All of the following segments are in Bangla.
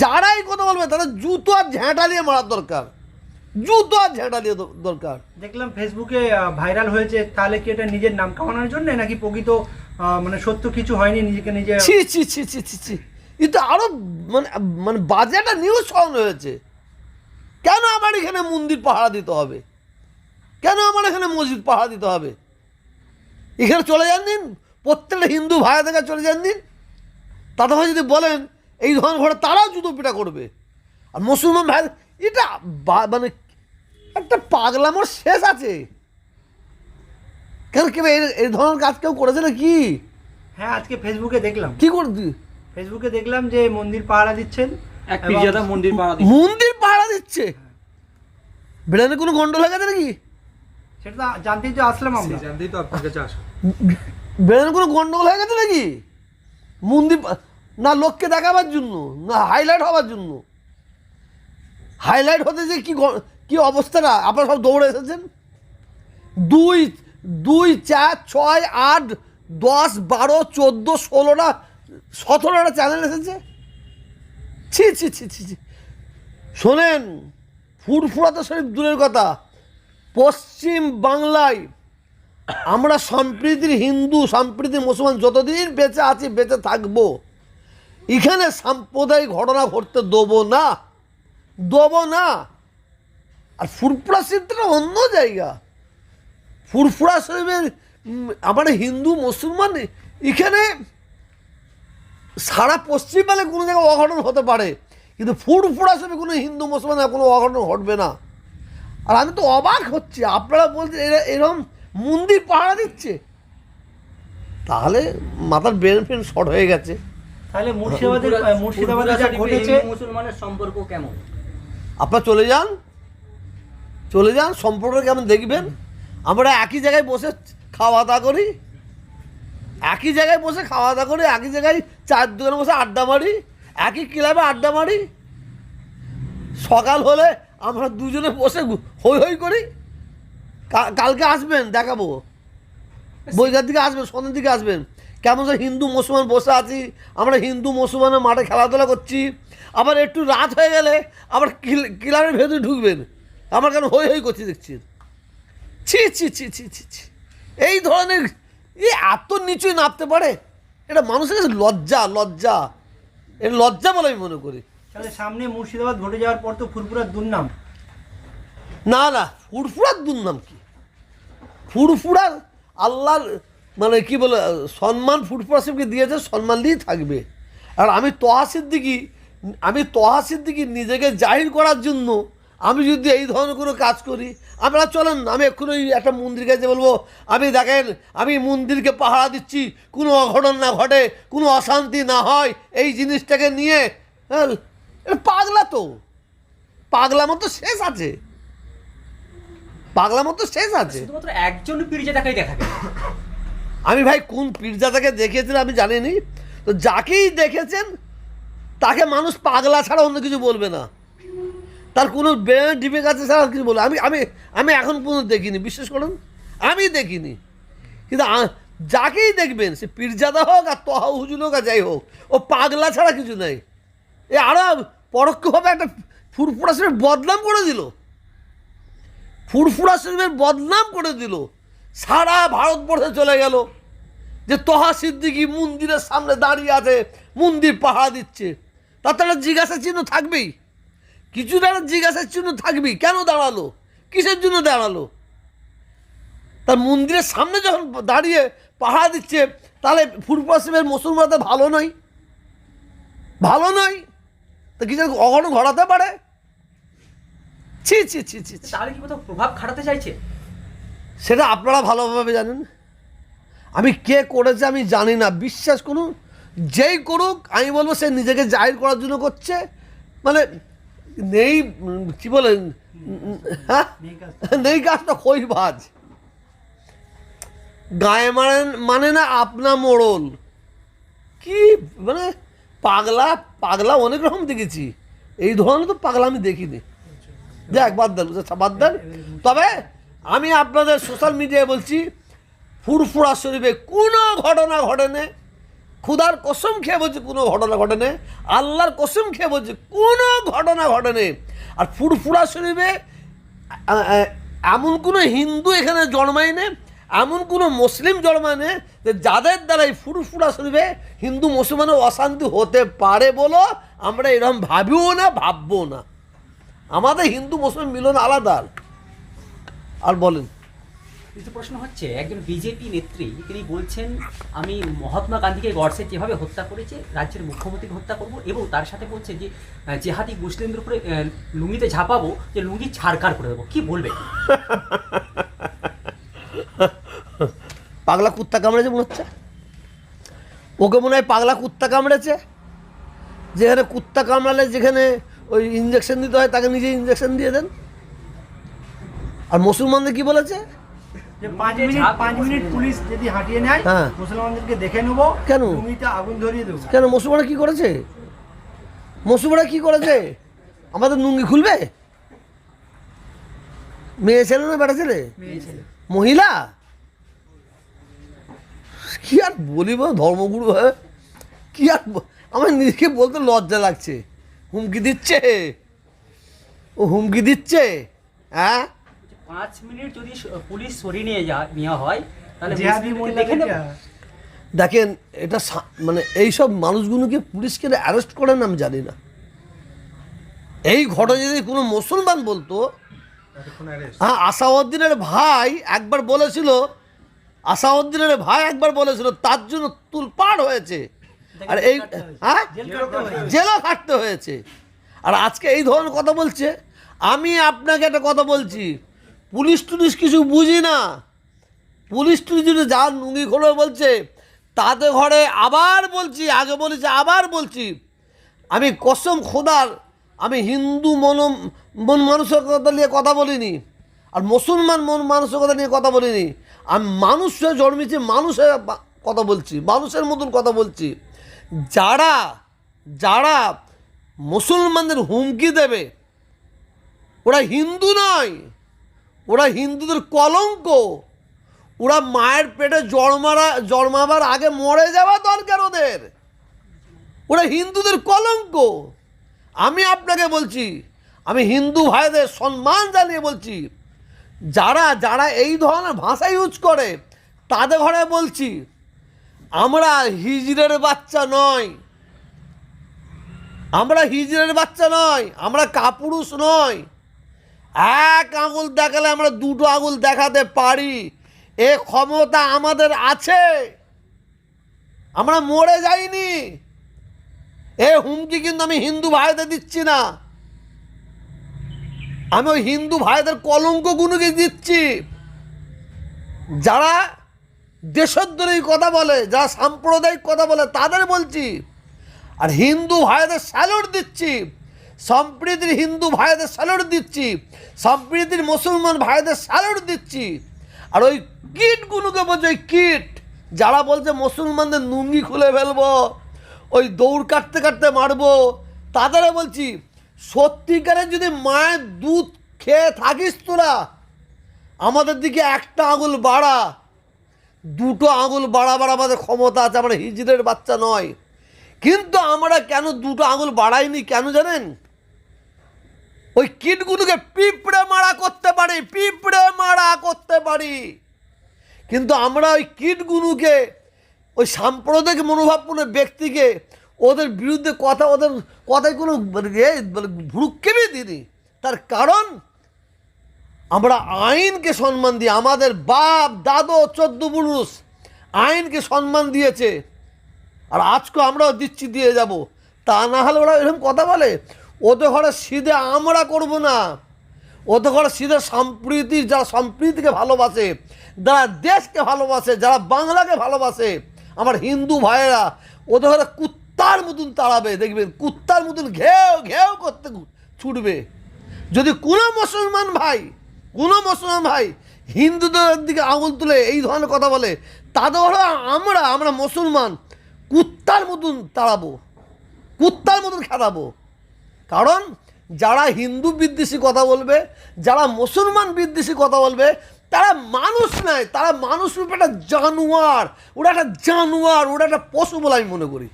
যারাই কথা বলবে তাদের জুতো আর ঝ্যাঁটা দিয়ে মারার দরকার। জুতো আর ঝ্যাঁটা দিয়ে দরকার। দেখলাম ফেসবুকে ভাইরাল হয়েছে তাহলে কি এটা নিজের নাম কামানোর জন্য নাকি প্রকৃত মানে সত্য কিছু হয়নি নিজেকে নিজে ছি ছি ছি ছি ছি ছি। কিন্তু আরও মানে মানে বাজে একটা নিউজ ছড়ানো হয়েছে। কেন আমার এখানে মন্দির পাহারা দিতে হবে? কেন আমার এখানে মসজিদ পাহারা দিতে হবে? এখানে চলে যান দিন প্রত্যেকটা হিন্দু ভাই থেকে চলে যান দিন তাতে যদি বলেন এই ধরনের ঘরে তারাও জুতো পিটা করবে। আর মুসলমান ভাই এটা মানে একটা পাগলামোর শেষ আছে। কেন কেউ এই ধরনের কাজ কেউ করেছে না কি হ্যাঁ আজকে ফেসবুকে দেখলাম। কি করবি ফেসবুকে দেখলাম যে মন্দির পাহারা দিচ্ছেন। এক পিজ্জাদা মন্দির পাড়া দিচ্ছে। মন্দির পাহারা দিচ্ছে? বেড়ানে কোনো গন্ডল হয়ে গেছে নাকি? সেটা তো জানতেই তো আসলাম আমরা। জানতেই তো আপনার কাছে আসো বেড়ানে কোনো গন্ডগোল হয়ে গেছে নাকি? মন্দির না লোককে দেখাবার জন্য, না হাইলাইট হওয়ার জন্য। হাইলাইট হতে যে কি কি অবস্থাটা আপনারা সব দৌড়ে এসেছেন? দুই দুই, চার, ছয়, আট, দশ, বারো, চোদ্দ ষোলোটা সতেরোটা চ্যানেল এসেছে? ছি ছি ছি ছি ছি। শোনেন ফুরফুরাতে শরীফ দূরের কথা। পশ্চিম বাংলায় আমরা সম্প্রীতির হিন্দু, সম্প্রীতির মুসলমান যতদিন বেঁচে আছি, বেঁচে থাকব। এখানে সাম্প্রদায়িক ঘটনা ঘটতে দেবো না। দেবো না। আর ফুরফুরা শরীফটা অন্য জায়গা। ফুরফুরা শরীফের আমার হিন্দু, মুসলমান, এখানে সারা পশ্চিমবাংলে কোনো জায়গায় অঘটন হতে পারে। কিন্তু ফুরফুরা শরীফে কোনো হিন্দু, মুসলমান কোনো অঘটন ঘটবে না। আর আমি তো অবাক হচ্ছি। আপনারা বলছেন এরা এরকম মন্দির পাহারা দিচ্ছে। তাহলে মাথার ব্রেন ফ্রেন শর্ট হয়ে গেছে। তাহলে মুর্শিদাবাদের মুর্শিদাবাদে যা ঘটেছে মুসলমানের সম্পর্ক কেমন? আপনারা চলে যান। চলে যান সম্পর্ক কেমন দেখবেন। আমরা একই জায়গায় বসে খাওয়া দাওয়া করি। একই জায়গায় বসে খাওয়া দাওয়া করি একই জায়গায় চার দোকানে বসে আড্ডা মারি একই ক্লাবে আড্ডা মারি। সকাল হলে আমরা দুজনে বসে হই হই করি। কালকে আসবেন দেখাবো। বৈকার দিকে আসবেন সন্ধ্যের দিকে আসবেন। কেমন হিন্দু মুসলমান বসে আছি আমরা হিন্দু মুসলমানের মাঠে খেলাধুলা করছি আবার একটু রাত হয়ে গেলে আবার কিল- কিলারের ভেতরে ঢুকবেন। আমার কেন হই হই করছি দেখছি। ছি ছি ছি ছি ছি ছি। এই ধরনের এ এত নিচুই নামতে পারে? এটা মানুষের কাছে লজ্জা লজ্জা। এটা লজ্জা বলে আমি মনে করি। তাহলে সামনে মুর্শিদাবাদ ঘটে যাওয়ার পর তো ফুরফুরার দুর্নাম। না না ফুরফুরার দুর্নাম কি? ফুরফুরার আল্লাহর মানে কি বলে, সম্মান সাহেবকে দিয়েছে, সম্মান দিয়েই থাকবে। আর আমি তহা সিদ্দিকি, আমি তহা সিদ্দিকি নিজেকে জাহির করার জন্য আমি যদি এই ধরনের কোনো কাজ করি, আপনারা চলেন, আমি এক্ষুনি ওই একটা মন্দির কাছে বলব, আমি দেখেন, আমি মন্দিরকে পাহারা দিচ্ছি, কোনো অঘটন না ঘটে, কোনো অশান্তি না হয়, এই জিনিসটাকে নিয়ে হ্যাঁ পাগলা তো। পাগলা মতো শেষ আছে। পাগলা মতো শেষ আছে। একজন পিরিজাদাকেই দেখা গেল। আমি ভাই কোন পীরজাদাকে দেখেছেন আমি জানিনি। তো যাকেই দেখেছেন, তাকে মানুষ পাগলা ছাড়া অন্য কিছু বলবে না। তার কোনো ব্রেন ডিপে কাছে ছাড়া কিছু বলবে আমি আমি আমি এখন পর্যন্ত দেখিনি, বিশ্বাস করুন, আমি দেখিনি। কিন্তু যাকেই দেখবেন, সে পীরজাদা হোক আর তহা হুজুর হোক আর যাই হোক, ও পাগলা ছাড়া কিছু নাই। এ আরও পরোক্ষভাবে একটা ফুরফুরা শরীফ বদনাম করে দিল। ফুরফুরা শরীফের বদনাম করে দিল। সারা ভারতবর্ষে চলে গেল। যে তহা সিদ্দিকি মন্দিরের সামনে দাঁড়িয়ে আছে, মন্দির পাহারা দিচ্ছে। তাতে একটা জিজ্ঞাসা চিহ্ন থাকবেই। কিছু একটা জিজ্ঞাসা চিহ্ন থাকবেই। কেন দাঁড়াল? কিসের জন্য দাঁড়াল? তার মন্দিরের সামনে যখন দাঁড়িয়ে পাহারা দিচ্ছে, তাহলে শরীফের মুসলমানদের ভালো নয়। ভালো নয়? তা কিছু অঘটন ঘটাতে পারে? ছি ছি ছি ছি তাহলে কি কোথাও প্রভাব খাটাতে চাইছে? সেটা আপনারা ভালোভাবে জানেন। আমি কে করেছে আমি জানি না। বিশ্বাস করুন, যেই করুক, আমি বলব সে নিজেকে জাহির করার জন্য করছে। মানে নেই, কি বলেন হ্যাঁ? নেই কাজ। নেই কাজটা ভাজ। গায়ে মানে মানে না আপনা মোড়ল। কি মানে পাগলা পাগলা অনেক রকম দেখেছি। এই ধরনের তো পাগলা আমি দেখিনি। দেখ বাদ দেন বাদ দেন। তবে আমি আপনাদের সোশ্যাল মিডিয়ায় বলছি, ফুরফুরা শরীফে কোনো ঘটনা ঘটেনি খুদার কসম খেয়ে বলছি কোনো ঘটনা ঘটেনি, আল্লাহর কসম খেয়ে বলছি কোনো ঘটনা ঘটেনি। আর ফুরফুরা শরীফে এমন কোনো হিন্দু এখানে জন্মায়নি, এমন কোনো মুসলিম জন্মায়নি যে যাদের দ্বারা এই ফুরফুরা শরীফে হিন্দু মুসলমানের অশান্তি হতে পারে বলো আমরা এরকম ভাবিও না ভাববো না। আমাদের হিন্দু মুসলিম মিলন আলাদা। আর বলেন। কিন্তু প্রশ্ন হচ্ছে একজন বিজেপি নেত্রী তিনি বলছেন আমি মহাত্মা গান্ধীকে গডসে যেভাবে হত্যা করেছে রাজ্যের মুখ্যমন্ত্রীকে হত্যা করব এবং তার সাথে বলছে যে জেহাদি মুসলিমদের উপরে লুঙ্গিতে ঝাঁপাবো যে লুঙ্গি ছাড়কার করে দেবো। কি বলবে? পাগলা কুত্তা কামড়েছে মনে হচ্ছে? ওকে মনে হয় পাগলা কুত্তা কামড়েছে? যেখানে কুত্তা কামড়ালে যেখানে ওই ইঞ্জেকশন দিতে হয় তাকে নিজে ইঞ্জেকশন দিয়ে দেন? আর মুসলমানদের কি বলেছে? যে পাঁচ মিনিট পাঁচ মিনিট পুলিশ যদি হাঁটিয়ে নেয় হ্যাঁ। মুসলমানদেরকে দেখে নেব কেন? জমিতে আগুন ধরিয়ে দেবো। কেন মুসলমানরা কি করেছে? মুসলমানরা কি করেছে? আমাদের লুঙ্গি খুলবে? মেয়ে ছেলে না বেটা ছেলে? মহিলা? কি আর বলিব ধর্মগুরু হয়ে? কি আর আমার নিজেকে বলতে লজ্জা লাগছে। হুমকি দিচ্ছে। ও হুমকি দিচ্ছে হ্যাঁ? পাঁচ মিনিট যদি পুলিশ সরিয়ে নিয়ে যা নেওয়া হয় তাহলে দেখে নেবে। দেখেন এটা মানে এই সব মানুষগুলোকে পুলিশকে অ্যারেস্ট করে না আমি জানি না। এই ঘটনা যদি কোনো মুসলমান বলতো হ্যাঁ আসাউদ্দিনের ভাই একবার বলেছিল আসাউদ্দিনের ভাই একবার বলেছিল তার জন্য তুলপাড় হয়েছে। আর এই হ্যাঁ? জেল কাটতে জেলও খাটতে হয়েছে। আর আজকে এই ধরনের কথা বলছে। আমি আপনাকে একটা কথা বলছি। পুলিশ টুলিশ কিছু বুঝি না। পুলিশ টুলিশ যদি যার নুঙ্গি খোলো বলছে তাদের ঘরে আবার বলছি, আগে বলেছি, আবার বলছি, আমি কসম খোদার, আমি হিন্দু মন মন মানসিকতা নিয়ে কথা বলিনি, আর মুসলমান মন মানসিকতা নিয়ে কথা বলিনি, আমি মানুষ হয়ে জন্মেছি মানুষের কথা বলছি, মানুষের মতন কথা বলছি। যারা যারা মুসলমানদের হুমকি দেবে, ওরা হিন্দু নয়। ওরা হিন্দুদের কলঙ্ক। ওরা মায়ের পেটে জন্মারা জন্মাবার আগে মরে যাওয়া দরকার ওদের। ওরা হিন্দুদের কলঙ্ক। আমি আপনাকে বলছি, আমি হিন্দু ভাইদের সম্মান জানিয়ে বলছি, যারা যারা এই ধরনের ভাষা ইউজ করে, তাদের ঘরে বলছি, আমরা হিজড়ের বাচ্চা নয়। আমরা হিজড়ের বাচ্চা নয়, আমরা কাপুরুষ নয়। এক আঙুল দেখালে আমরা দুটো আঙুল দেখাতে পারি। এ ক্ষমতা আমাদের আছে। আমরা মরে যাইনি। এ হুমকি কিন্তু আমি হিন্দু ভাইদের দিচ্ছি না। আমি ওই হিন্দু ভাইদের কলঙ্কগুলোকে দিচ্ছি। যারা দেশদ্রোহী কথা বলে, যারা সাম্প্রদায়িক কথা বলে, তাদের বলছি। আর হিন্দু ভাইদের স্যালুট দিচ্ছি। সম্প্রীতির হিন্দু ভাইদের স্যালুট দিচ্ছি, সম্প্রীতির মুসলমান ভাইদের স্যালুট দিচ্ছি। আর ওই কিটগুলোকে বলছে, ওই কিট, যারা বলছে মুসলমানদের নুঙ্গি খুলে ফেলব, ওই দৌড় কাটতে কাটতে মারবো, তাদেরও বলছি সত্যিকারের যদি মায়ের দুধ খেয়ে থাকিস তোরা, আমাদের দিকে একটা আঙুল বাড়া, দুটো আঙুল বাড়াবার আমাদের ক্ষমতা আছে, আমরা হিজড়ের বাচ্চা নয়। কিন্তু আমরা কেন দুটো আঙুল বাড়াইনি, কেন জানেন? ওই কিটগুলোকে পিঁপড়ে মারা করতে পারি, পিঁপড়ে মারা করতে পারি। কিন্তু আমরা ওই কিটগুলোকে, ওই সাম্প্রদায়িক মনোভাবপূর্ণ ব্যক্তিকে, ওদের বিরুদ্ধে কথা, ওদের কথায় কোনো মানে মানে ভ্রুক্ষেপই তার কারণ, আমরা আইনকে সম্মান দিই আমাদের বাপ, দাদু, চোদ্দ পুরুষ আইনকে সম্মান দিয়েছে। আর আজকে আমরাও দিচ্ছি দিয়ে যাব। তা না হলে ওরা এরকম কথা বলে ওদের ঘরে সিধে আমরা করব না। ওদের ঘরে সিধে সম্প্রীতি, যারা সম্প্রীতিকে ভালোবাসে, যারা দেশকে ভালোবাসে, যারা বাংলাকে ভালোবাসে, আমার হিন্দু ভাইয়েরা, ওদের ঘরে কুত্তার মতন তাড়াবে, দেখবেন, কুত্তার মতন ঘেউ ঘেউ করতে ছুটবে। যদি কোনো মুসলমান ভাই, কোনো মুসলমান ভাই হিন্দুদের দিকে আঙুল তুলে এই ধরনের কথা বলে, তাদের হলো আমরা আমরা মুসলমান, কুত্তার মতন তাড়াবো, কুত্তার মতন খেলাবো কারণ যারা হিন্দু বিদ্বেষী কথা বলবে যারা মুসলমান বিদ্বেষী কথা বলবে তারা মানুষ নয় তারা মানুষ রূপে একটা জানোয়ার ওরা একটা জানোয়ার ওরা একটা পশু বলে আমি মনে করি।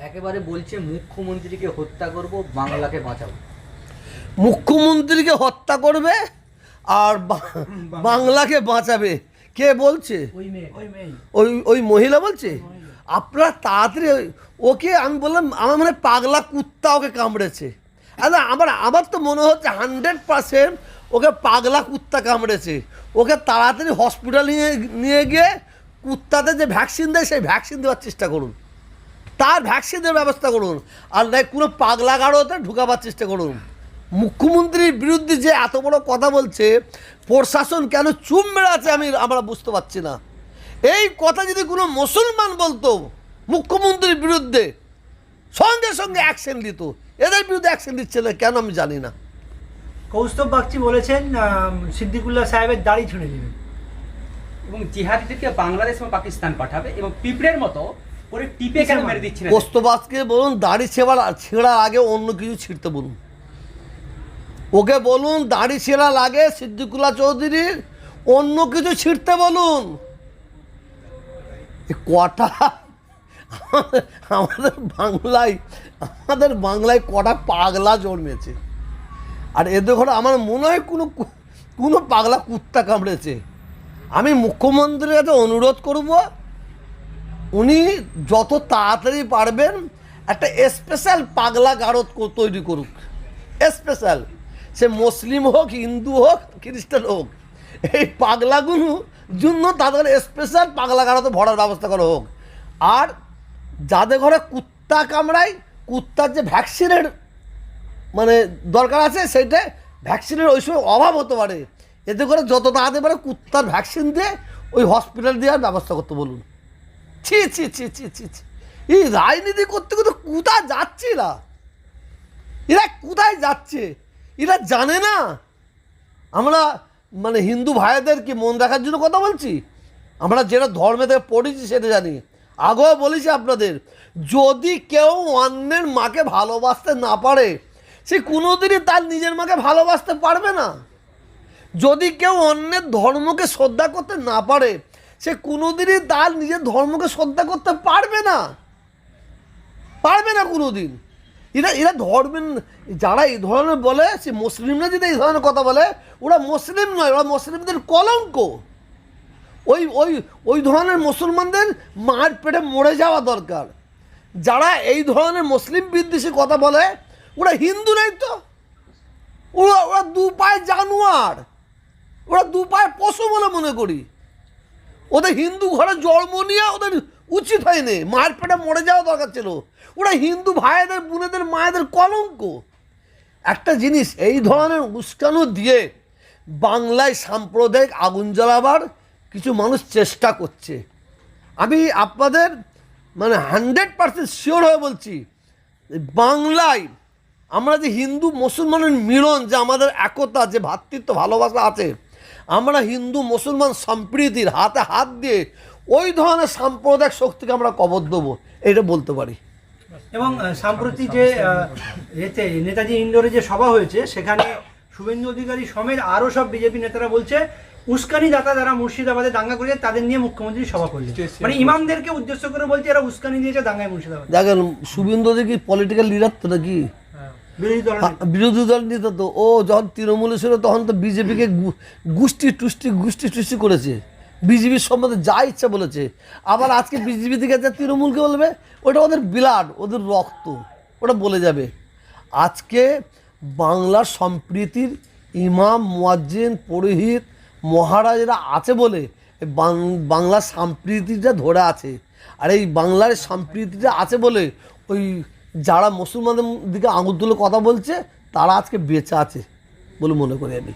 একেবারে বলছে মুখ্যমন্ত্রীকে হত্যা করব বাংলাকে বাঁচাবো। মুখ্যমন্ত্রীকে হত্যা করবে আর বা- বাংলাকে বাঁচাবে। কে বলছে? ওই ওই ওই ওই মহিলা বলছে? আপনারা তাড়াতাড়ি ওই- ওকে আমি বললাম আমার মানে পাগলা কুত্তা ওকে কামড়েছে। আরে আমার আমার তো মনে হচ্ছে হান্ড্রেড পার্সেন্ট ওকে পাগলা কুত্তা কামড়েছে। ওকে তাড়াতাড়ি হসপিটাল নিয়ে নিয়ে গিয়ে কুত্তাতে যে ভ্যাকসিন দেয়, সেই ভ্যাকসিন দেওয়ার চেষ্টা করুন। তার ভ্যাকসিনের ব্যবস্থা করুন। আর নাই কোনো পাগলা গাড়োতে ঢুকাবার চেষ্টা করুন। মুখ্যমন্ত্রীর বিরুদ্ধে যে এত বড় কথা বলছে, প্রশাসন কেন চুম আছে আমি, আমরা বুঝতে পারছি না। এই কথা যদি কোনো মুসলমান বলতো, মুখ্যমন্ত্রীর বিরুদ্ধে সঙ্গে সঙ্গে অ্যাকশন দিত। এদের বিরুদ্ধে অ্যাকশন দিচ্ছে না কেন আমি জানি না। কৌস্তব বাগচি বলেছেন সিদ্দিকুল্লাহ সাহেবের দাড়ি ছিঁড়ে দেবেন এবং জিহাদিদেরকে বাংলাদেশ এবং পাকিস্তান পাঠাবে এবং পিঁপড়ের মতো করে টিপে কেন মেরে দিচ্ছে না পোস্তবাসকে বলুন দাড়ি ছেঁড়ার ছেঁড়ার আগে অন্য কিছু ছিঁড়তে বলুন। ওকে বলুন দাড়ি ছেঁড়া লাগে সিদ্দিকুল্লাহ চৌধুরীর অন্য কিছু ছিঁড়তে বলুন। এ কটা আমাদের- বাংলায়, আমাদের বাংলায় কটা পাগলা জন্মেছে। আর এদের ঘরে আমার মনে হয় কোনো কোনো পাগলা কুত্তা কামড়েছে। আমি মুখ্যমন্ত্রীর কাছে অনুরোধ করব, উনি যত তাড়াতাড়ি পারবেন, একটা স্পেশাল পাগলা গারদ তৈরি করুক। স্পেশাল সে মুসলিম হোক, হিন্দু হোক, খ্রিস্টান হোক, এই পাগলাগুলো জন্য তাদের স্পেশাল পাগলা গারদে ভরার ব্যবস্থা করা হোক। আর যাদের ঘরে কুত্তা কামড়ায়, কুত্তার যে ভ্যাকসিনের মানে দরকার আছে, সেইটা ভ্যাকসিনের ওই সময় অভাব হতে পারে। এতে করে যত তাড়াতাড়ি পারে কুত্তার ভ্যাকসিন দিয়ে ওই হসপিটাল দেওয়ার ব্যবস্থা করতে বলুন। ছি ছি ছি ছি ছি ছি। এই রাজনীতি করতে করতে কোথায় যাচ্ছে এরা। এরা কোথায় যাচ্ছে? এরা জানে না। আমরা মানে হিন্দু ভাইদের কি মন রাখার জন্য কথা বলছি? আমরা যেটা ধর্মেতে পড়েছি সেটা জানি। আগেও বলেছি আপনাদের, যদি কেউ অন্যের মাকে ভালোবাসতে না পারে, সে কোনোদিনই তার নিজের মাকে ভালোবাসতে পারবে না। যদি কেউ অন্যের ধর্মকে শ্রদ্ধা করতে না পারে, সে কোনোদিনই তার নিজের ধর্মকে শ্রদ্ধা করতে পারবে না। পারবে না কোনোদিন। এরা এরা ধর্মের, যারা এই ধরনের বলে, সে মুসলিমরা যদি এই ধরনের কথা বলে, ওরা মুসলিম নয়, ওরা মুসলিমদের কলঙ্ক। ওই ওই ওই ধরনের মুসলমানদের মার পেটে মরে যাওয়া দরকার। যারা এই ধরনের মুসলিম বিদ্বেষী কথা বলে, ওরা হিন্দু নয় তো। ওরা ওরা দু পায়ে জানোয়ার। ওরা দু পায়ে পশু বলে মনে করি। ওদের হিন্দু ঘরে জন্ম নিয়ে ওদের উচিত হয়নি। মায়ের পেটে মরে যাওয়া দরকার ছিল। ওরা হিন্দু ভাইদের, বোনেদের, মায়েদের কলঙ্ক। একটা জিনিস, এই ধরনের উস্কানো দিয়ে বাংলায় সাম্প্রদায়িক আগুন জ্বালাবার কিছু মানুষ চেষ্টা করছে। আমি আপনাদের মানে হান্ড্রেড পার্সেন্ট শিওর হয়ে বলছি বাংলায় আমরা যে হিন্দু মুসলমানের মিলন যে আমাদের একতা যে ভ্রাতৃত্ব ভালোবাসা আছে আমরা হিন্দু মুসলমান সম্প্রীতির হাতে হাত দিয়ে ওই ধরনের সাম্প্রদায়িক শক্তিকে আমরা কবর দেবো এটা বলতে পারি। এবং আহ, সাম্প্রতি যে এতে নেতাজি ইন্ডোরে যে সভা হয়েছে সেখানে শুভেন্দু অধিকারী সমেত আরও সব বিজেপি নেতারা বলছে উস্কানি দাতা যারা মুর্শিদাবাদে দাঙ্গা করেছে তাদের নিয়ে মুখ্যমন্ত্রী সভা করলেন। মানে ইমামদেরকে উদ্দেশ্য করে বলছে এরা উস্কানি দিয়েছে দাঙ্গায় মুর্শিদাবাদ। দেখেন শুভেন্দু কি পলিটিক্যাল লিডার তো নাকি? বিরোধী দল আ- বিরোধী দল নিত তো। ও যখন তৃণমূলে ছিল তখন তো বিজেপিকে গুষ্টি টুষ্টি গুষ্টি টুষ্টি করেছে। বিজেপির সম্বন্ধে যা ইচ্ছা বলেছে। আবার আজকে বিজেপি থেকে যা তৃণমূলকে বলবে ওটা ওদের বিলাড ওদের রক্ত ওটা বলে যাবে। আজকে বাংলার সম্প্রীতির ইমাম মুয়াজ্জিন পুরোহিত মহারাজরা আছে বলে বাংলার সম্প্রীতিটা ধরে আছে। আর এই বাংলার সম্প্রীতিটা আছে বলে ওই যারা মুসলমানদের দিকে আঙুল তুলে কথা বলছে, তারা আজকে বেঁচে আছে বলে মনে করি আমি।